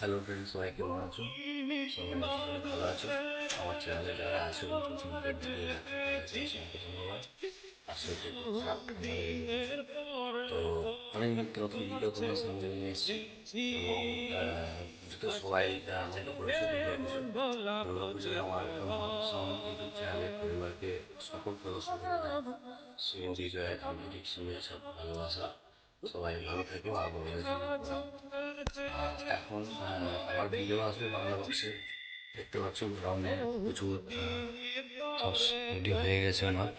Hello friend সবাই কেমন আছো সবাই আশা করি ভালো আছো আমার চ্যানেলে যারা আছে প্রথম থেকে ভিডিও দেখতে ধন্যবাদ আশা করি খুব খারাপ ভালো লেগেছে। তো অনেক নতুন ভিডিও তোমার সামনে নিয়ে এসেছি এবং পুজোতে সবাই আনন্দ করেছে দুর্গা পুজো দুর্গা পুজোয় আমার সাউন্ড ইউটিউব চ্যানেলে পরিবারকে সকল প্রদর্শন শুভ বিজয় আন্তরিক শুভেচ্ছা ভালোবাসা সবাই ভালো থেকো আর বড় এখন আমার ভিডিও আসবে বাংলা বক্সে দেখতে পাচ্ছ গ্রাউন্ডে প্রচুর রেডি হয়ে গেছে আমার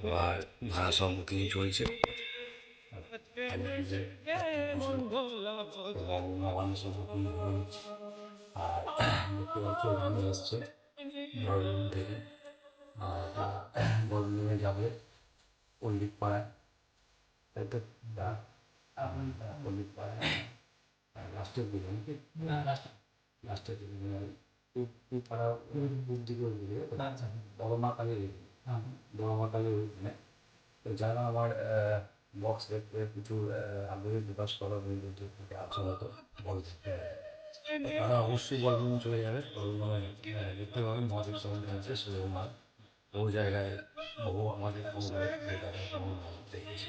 এবার ভাড়া বুকিং চলছে হয়ে। আর দেখতে পাচ্ছ গাড়ি আসছে বর্ধমান থেকে আর বর্ধমানে যাবে পল্লিক পাড়ায় তাই তো পল্লিক পাড়ায় লাস্টের লাস্টের পূব দিকে ওই বড় মা কালীর বড় তো যারা আমার বক্স দেখতে প্রচুর আগ্রহী প্রকাশ করা হয়ে আছে হয়তো বলতে তারা অবশ্যই বর্ধমান চলে যাবে দেখতে পাবেন মহাদেব সমিতি আছে সুরেন্দ্রনাথ বহু জায়গায় বহু আমাদের বহু দেখেছি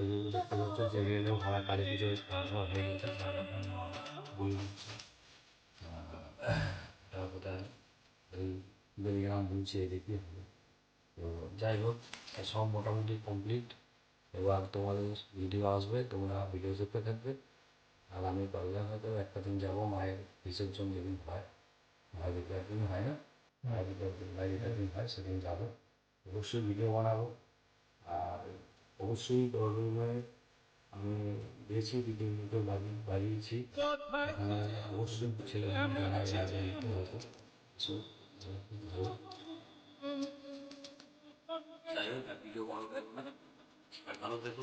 এদিকে তো যাই হোক সব মোটামুটি কমপ্লিট এবার তোমাদের ভিডিও আসবে তোমরা ভিডিও দেখতে থাকবে আর আমি পারলে হয়তো একটা দিন যাব মায়ের বিসর্জন যেদিন হয় মায়ের দিকে একদিন হয় না মায়ের দিকে একদিন মায়ের দিন হয় সেদিন যাব অবশ্যই ভিডিও বানাবো আর অবশ্যই দরবারে আমি দিয়েছি ভিডিও বানিয়ে বানিয়েছি এখানে অবশ্যই ছেলে যাই হোক ভালো সুস্থ থেকো।